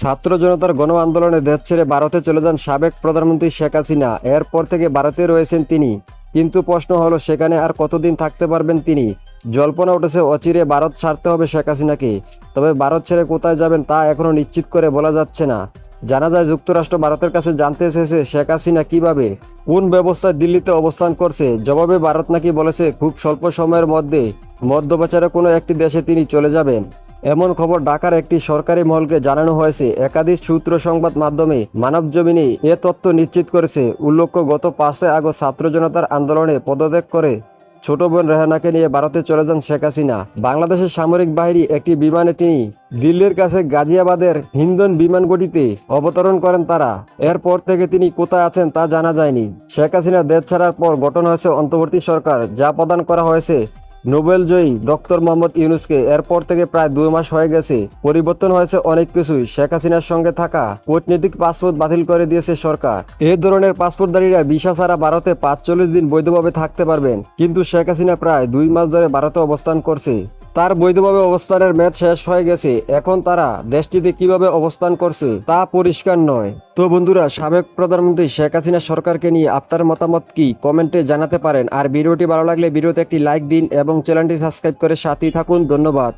ছাত্র জনতার গণ আন্দোলনে দেশ ছেড়ে ভারতে চলে যান সাবেক প্রধানমন্ত্রী শেখ হাসিনা। এরপর থেকে ভারতে রয়েছেন তিনি। কিন্তু প্রশ্ন হলো, সেখানে আর কতদিন থাকতে পারবেন তিনি? জল্পনা উঠেছে, অচিরে ভারত ছাড়তে হবে শেখ হাসিনাকে। তবে ভারত ছেড়ে কোথায় যাবেন তা এখনও নিশ্চিত করে বলা যাচ্ছে না। জানা যায়, যুক্তরাষ্ট্র ভারতের কাছে জানতে চেয়েছে শেখ হাসিনা কীভাবে, কোন ব্যবস্থায় দিল্লিতে অবস্থান করছে। জবাবে ভারত নাকি বলেছে, খুব স্বল্প সময়ের মধ্যে মধ্যপ্রাচ্যের কোনো একটি দেশে তিনি চলে যাবেন। এমন খবর ঢাকার একটি সরকারি মহলকে জানানো হয়েছে। একাধিক সূত্র সংবাদ মাধ্যমে মানব জমিনে এ তথ্য নিশ্চিত করেছে। উল্লেখ্য, গত পাঁচে আগস্ট ছাত্র জনতার আন্দোলনে পদত্যাগ করে ছোট বোন রেহানাকে নিয়ে ভারতে চলে যান শেখ হাসিনা। বাংলাদেশের সামরিক বাহিনী একটি বিমানে তিনি দিল্লির কাছে গাজিয়াবাদের হিন্দন বিমান ঘটিতে অবতরণ করেন তারা। এরপর থেকে তিনি কোথায় আছেন তা জানা যায়নি। শেখ হাসিনা দেশ ছাড়ার পর গঠন হয়েছে অন্তর্বর্তী সরকার, যা প্রদান করা হয়েছে নোবেল জয়ী ডক্টর মোহাম্মদ ইউনুসকে এরপর থেকে প্রায় দুই মাস হয়ে গেছে। পরিবর্তন হয়েছে অনেক কিছুই। শেখ হাসিনার সঙ্গে থাকা কূটনৈতিক পাসপোর্ট বাতিল করে দিয়েছে সরকার। এই ধরনের পাসপোর্টধারীরা ভিসা ছাড়া ভারতে পাঁচচল্লিশ দিন বৈধভাবে থাকতে পারবেন। কিন্তু শেখ হাসিনা প্রায় দুই মাস ধরে ভারতে অবস্থান করছে। তার বৈধভাবে অবস্থানের ম্যাচ শেষ হয়ে গেছে। এখন তারা দেশটিতে কীভাবে অবস্থান করছে তা পরিষ্কার নয়। তো বন্ধুরা, সাবেক প্রধানমন্ত্রী শেখ হাসিনা সরকারকে নিয়ে আপনার মতামত কি? কমেন্টে জানাতে পারেন। আর ভিডিওটি ভালো লাগলে ভিডিওতে একটি লাইক দিন এবং চ্যানেলটি সাবস্ক্রাইব করে সাথেই থাকুন। ধন্যবাদ।